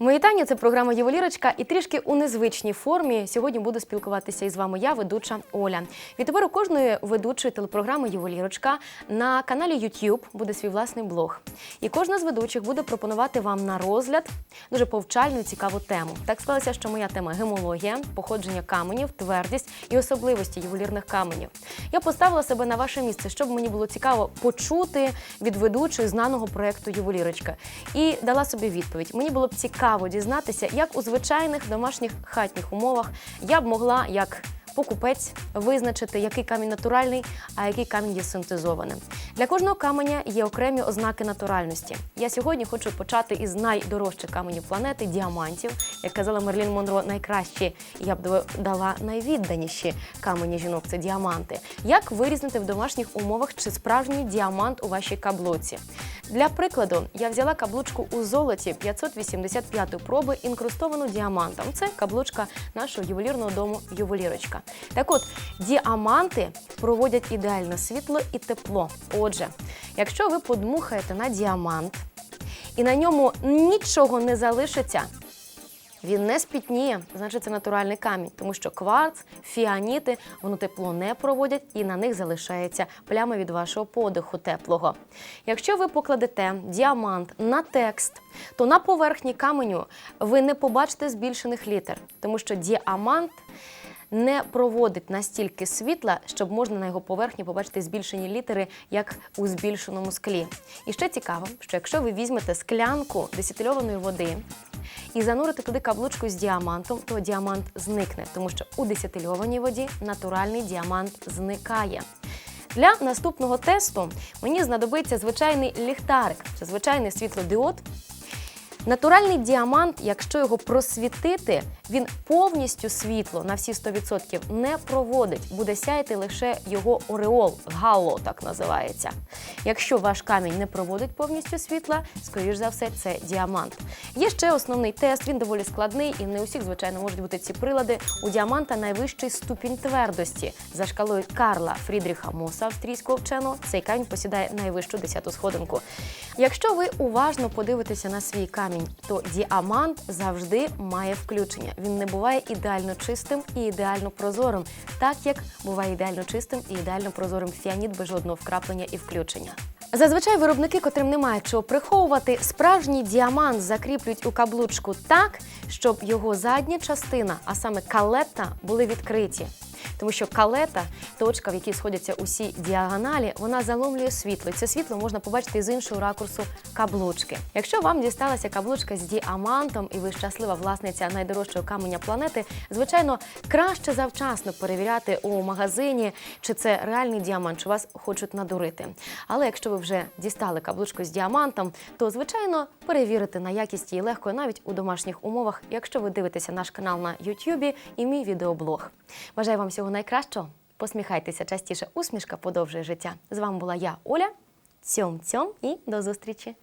Мої вітання, це програма Єволірочка, і трішки у незвичній формі сьогодні буду спілкуватися із вами я, ведуча Оля. Відтепер у кожної ведучої телепрограми Єволірочка на каналі YouTube буде свій власний блог. І кожна з ведучих буде пропонувати вам на розгляд дуже повчальну і цікаву тему. Так склалося, що моя тема гемологія, походження каменів, твердість і особливості ювелірних каменів. Я поставила себе на ваше місце, щоб мені було цікаво почути від ведучої знаного проекту Ювелірочка. І дала собі відповідь. Мені було б цікаво дізнатися, як у звичайних домашніх хатніх умовах я б могла як. Покупець визначити, який камінь натуральний, а який камінь є синтезованим. Для кожного каменя є окремі ознаки натуральності. Я сьогодні хочу почати із найдорожчих каменів планети діамантів. Як казала Мерлін Монро, найкращі, я б дала найвідданіші камені жінок це діаманти. Як вирізнити в домашніх умовах, чи справжній діамант у вашій каблуці? Для прикладу, я взяла каблучку у золоті 585 проби, інкрустовану діамантом. Це каблучка нашого ювелірного дому Ювелірочка. Так от, діаманти проводять ідеальне світло і тепло. Отже, якщо ви подмухаєте на діамант і на ньому нічого не залишиться, він не спітніє, значить це натуральний камінь, тому що кварц, фіаніти, воно тепло не проводять і на них залишається пляма від вашого подиху теплого. Якщо ви покладете діамант на текст, то на поверхні каменю ви не побачите збільшених літер, тому що діамант не проводить настільки світла, щоб можна на його поверхні побачити збільшені літери, як у збільшеному склі. І ще цікаво, що якщо ви візьмете склянку десятильованої води і занурите туди каблучку з діамантом, то діамант зникне, тому що у десятильованій воді натуральний діамант зникає. Для наступного тесту мені знадобиться звичайний ліхтарик, це звичайний світлодіод. Натуральний діамант, якщо його просвітити, він повністю світло на всі 100% не проводить, буде сяяти лише його ореол, гало так називається. Якщо ваш камінь не проводить повністю світла, скоріш за все, це діамант. Є ще основний тест, він доволі складний, і не у всіх, звичайно, можуть бути ці прилади. У діаманта найвищий ступінь твердості. За шкалою Карла Фрідріха Моса, австрійського вченого, цей камінь посідає найвищу десяту сходинку. Якщо ви уважно подивитеся на свій камінь, то діамант завжди має включення. Він не буває ідеально чистим і ідеально прозорим, так як буває ідеально чистим і ідеально прозорим фіаніт без жодного вкраплення і включення. Зазвичай виробники, котрим немає чого приховувати, справжній діамант закріплюють у каблучку так, щоб його задня частина, а саме калета, були відкриті. Тому що калета, точка, в якій сходяться усі діагоналі, вона заломлює світло. Це світло можна побачити з іншого ракурсу каблучки. Якщо вам дісталася каблучка з діамантом і ви щаслива власниця найдорожчого каменя планети, звичайно, краще завчасно перевіряти у магазині, чи це реальний діамант, чи вас хочуть надурити. Але якщо ви вже дістали каблучку з діамантом, то звичайно перевірити на якість її легко навіть у домашніх умовах, якщо ви дивитеся наш канал на YouTube і мій відеоблог. Бажаю вам всього найкращого. Посміхайтеся частіше, усмішка подовжує життя. З вами була я, Оля. Цьом-цьом і до зустрічі!